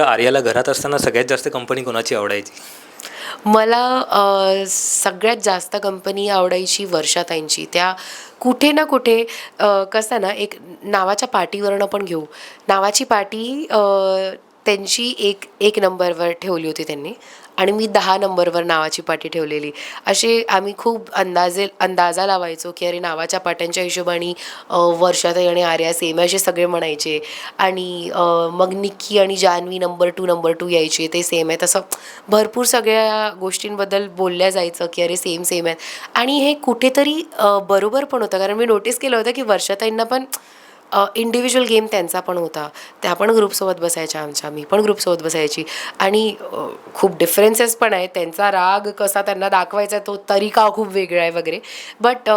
आर्याला घरात असताना सगळ्यात जास्त कंपनी कोणाची आवडायची? मला सगळ्यात जास्त कंपनी आवडायची वर्षाताईंची. त्या कुठे ना कुठे कसं ना एक नावाच्या पाटीवरनं पण घेऊ. नावाची पाटी त्यांची एक एक नंबरवर ठेवली होती त्यांनी. आणि मी दहा नंबरवर नावाची पाटी ठेवलेली. असे आम्ही खूप अंदाजे अंदाजा लावायचो की अरे नावाच्या पाट्यांच्या हिशोबाने वर्षात वर्षाताई आणि आर्या सेम असे सगळे म्हणायचे. आणि मग निक्की आणि Jahnavi number two number two यायचे. ते सेम आहे तसं भरपूर सगळ्या गोष्टींबद्दल बोलल्या जायचं की अरे सेम सेम आहेत. आणि हे कुठेतरी बरोबर पण होतं. कारण मी नोटीस केलं होतं की वर्षाताईंना पण इंडिव्हिज्युअल गेम त्यांचा पण होता. त्या पण ग्रुपसोबत बसायच्या आमच्या. मी पण ग्रुपसोबत बसायची. आणि खूप डिफरन्सेस पण आहेत. त्यांचा राग कसा त्यांना दाखवायचा तो तरीका खूप वेगळा आहे वगैरे. बट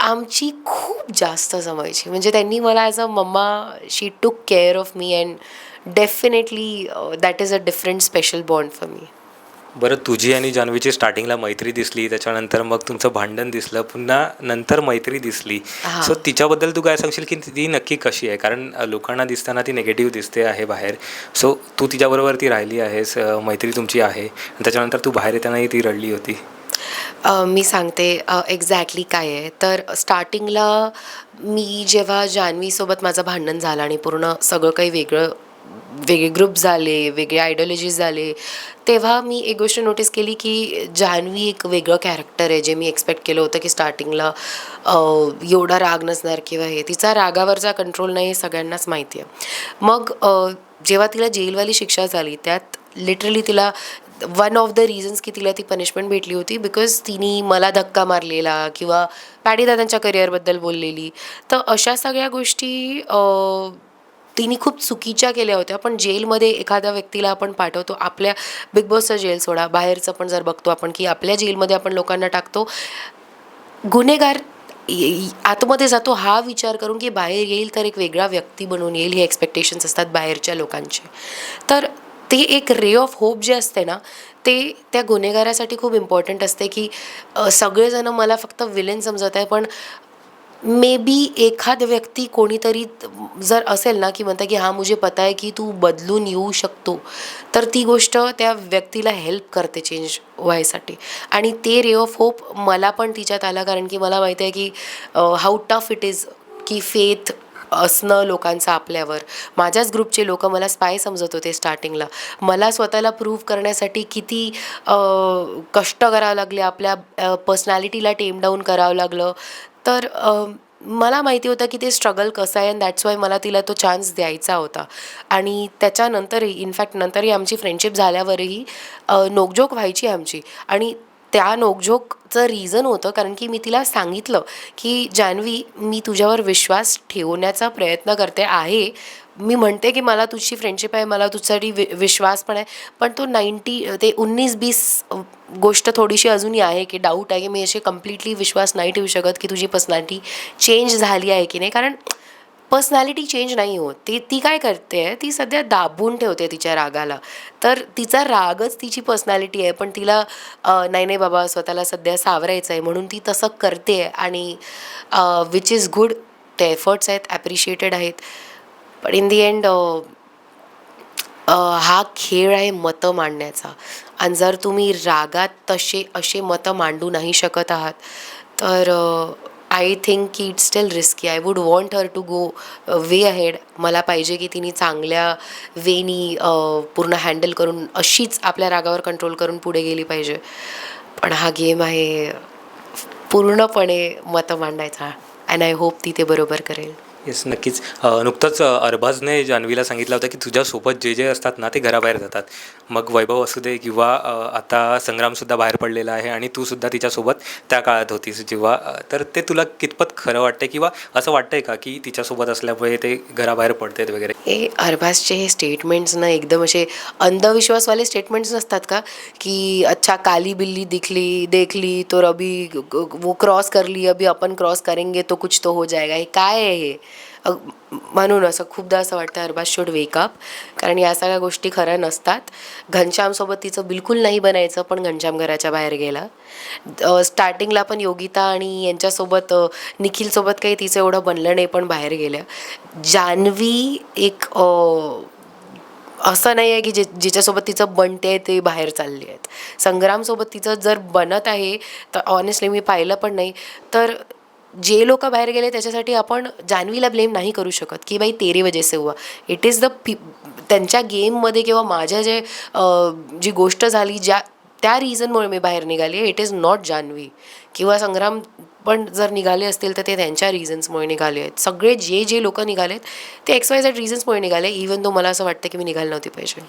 आमची खूप जास्त जमायची. म्हणजे त्यांनी मला as a mama she took care of me and definitely that is a different special bond for me बरं तुझी आणि जान्हवीची स्टार्टिंगला मैत्री दिसली त्याच्यानंतर मग तुमचं भांडण दिसलं पुन्हा नंतर मैत्री दिसली. हा. सो तिच्याबद्दल तू काय सांगशील की ती नक्की कशी आहे? कारण अ, लोकांना दिसताना ती निगेटिव्ह दिसते आहे बाहेर. सो तू तिच्याबरोबर ती राहिली आहेस अ, मैत्री तुमची आहे. आणि त्याच्यानंतर तू बाहेर येतानाही ती रडली होती. अ, मी सांगते एक्झॅक्टली काय आहे. तर स्टार्टिंगला मी जेव्हा जान्हवीसोबत माझं भांडण झालं आणि पूर्ण सगळं काही वेगळं वेगळे ग्रुप झाले वेगळे आयडिओलॉजीज झाले. तेव्हा मी एक गोष्ट नोटीस केली की जान्हवी एक वेगळं कॅरेक्टर आहे जे मी एक्सपेक्ट केलं होतं की स्टार्टिंगला एवढा राग नसणार किंवा हे. तिचा रागावरचा कंट्रोल नाही हे सगळ्यांनाच माहिती आहे. मग जेव्हा तिला जेलवाली शिक्षा झाली त्यात लिटरली तिला वन ऑफ द रिझन्स की तिला ती पनिशमेंट भेटली होती बिकॉज तिने मला धक्का मारलेला किंवा पॅडीदादांच्या करिअरबद्दल बोललेली. तर अशा सगळ्या गोष्टी तिने खूप चुकीच्या केल्या होत्या पण जेलमध्ये एखाद्या व्यक्तीला आपण पाठवतो आपल्या बिग बॉसचा जेल सोडा बाहेरचं पण जर बघतो आपण की आपल्या जेलमध्ये आपण लोकांना टाकतो गुन्हेगार आतमध्ये जातो हा विचार करून की बाहेर येईल तर एक वेगळा व्यक्ती बनून येईल हे एक्सपेक्टेशन्स असतात बाहेरच्या लोकांचे. तर ते एक रे ऑफ होप जे असते ना ते त्या गुन्हेगारासाठी खूप इम्पॉर्टंट असते की सगळेजणं मला फक्त विलेन समजत आहे पण मे बी एखाद व्यक्ती कोणीतरी जर असेल ना की म्हणता की हा मुझे पता आहे की तू बदलून येऊ शकतो. तर ती गोष्ट त्या व्यक्तीला हेल्प करते चेंज व्हायसाठी. आणि ते रे ऑफ होप मला पण तिच्यात आला कारण की मला माहिती आहे की हाऊ टफ इट इज की फेथ असणं लोकांचं आपल्यावर. माझ्याच ग्रुपचे लोक मला स्पाय समजत होते स्टार्टिंगला मला स्वतःला प्रूव्ह करण्यासाठी किती कष्ट करावं लागले आपल्या पर्सनॅलिटीला टेम डाऊन करावं लागलं. तर मला माहिती होतं की ते स्ट्रगल कसं आहे अँड दॅट्स वाय मला तिला तो चान्स द्यायचा होता. आणि त्याच्यानंतरही इनफॅक्ट नंतरही आमची फ्रेंडशिप झाल्यावरही नोकझोक व्हायची आमची. आणि त्या नोकझोकचं रिझन होतं कारण की मी तिला सांगितलं की जान्हवी मी तुझ्यावर विश्वास ठेवण्याचा प्रयत्न करते आहे. मी म्हणते की मला तुझी फ्रेंडशिप आहे मला तुझ्यासाठी वि विश्वास पण आहे पण तो नाईंटी ते उन्नीस बीस गोष्ट थोडीशी अजूनही आहे की डाऊट आहे की मी असे कम्प्लिटली विश्वास नाही ठेवू शकत की तुझी पर्सनॅलिटी चेंज झाली आहे की नाही. कारण पर्सनॅलिटी चेंज नाही होत. ती ती काय करते ती सध्या दाबून ठेवते तिच्या रागाला. तर तिचा रागच तिची पर्सनॅलिटी आहे पण तिला नाही नाही बाबा स्वतःला सध्या सावरायचं आहे म्हणून ती तसं करते आणि विच इज गुड ते एफर्ट्स आहेत ॲप्रिशिएटेड आहेत. पण इन दी एंड हा खेळ आहे मतं मांडण्याचा. आणि जर तुम्ही रागात तसे असे मतं मांडू नाही शकत आहात तर आय थिंक की it's still risky I would want her to go way ahead मला पाहिजे की तिने चांगल्या वेनी पूर्ण हँडल करून अशीच आपल्या रागावर कंट्रोल करून पुढे गेली पाहिजे. पण हा गेम आहे पूर्णपणे मतं मांडायचा. अँड आय होप ती ते बरोबर करेल. येस नक्कीच. अ, नुकतंच अ, अरबाजने जान्हवीला सांगितलं होतं की तुझ्यासोबत जे जे असतात ना ते घराबाहेर जातात. मग वैभव असू दे किंवा अ, आता संग्रामसुद्धा बाहेर पडलेला आहे आणि तूसुद्धा तिच्यासोबत त्या काळात होतीस जेव्हा अ, तर ते तुला कितपत खरं वाटतं किंवा असं वाटतंय का की तिच्यासोबत असल्यामुळे ते घराबाहेर पडतात वगैरे? हे अरबाजचे हे स्टेटमेंट्स ना एकदम असे अंधविश्वासवाले स्टेटमेंट्स नसतात का? की अच्छा काली बिल्ली दिखली देखली तो अभी वो क्रॉस करली अभी अपन क्रॉस करेंगे तो कुछ तो हो जाएगा. हे काय आहे हे? म्हणून असं खूपदा असं वाटतं अरबाज शुड वेकअप कारण या सगळ्या गोष्टी खऱ्या नसतात. घनश्यामसोबत तिचं बिलकुल नाही बनायचं पण घनश्याम घराच्या बाहेर गेला. स्टार्टिंगला पण योगिता आणि यांच्यासोबत निखिलसोबत काही तिचं एवढं बनलं नाही पण बाहेर गेल्या. जान्हवी एक असं नाही आहे की जे जिच्यासोबत तिचं बनते ते बाहेर चालली आहेत. संग्रामसोबत तिचं जर बनत आहे तर ऑनेस्टली मी पाहिलं पण नाही. तर जे लोक बाहेर गेले त्याच्यासाठी आपण जान्हवीला ब्लेम नाही करू शकत की बाई तेरे वजेसे हुआ. इट इज द पी त्यांच्या गेममध्ये किंवा माझ्या जे जी गोष्ट झाली ज्या त्या रिझनमुळे मी बाहेर निघाली इट इज नॉट जान्हवी. किंवा संग्राम पण जर निघाले असतील तर ते त्यांच्या रिझन्समुळे निघाले आहेत. सगळे जे जे लोक निघालेत ते एक्स वाय झेड रिझन्समुळे निघाले इवन तो मला असं वाटतं की मी निघायला नव्हती पाहिजे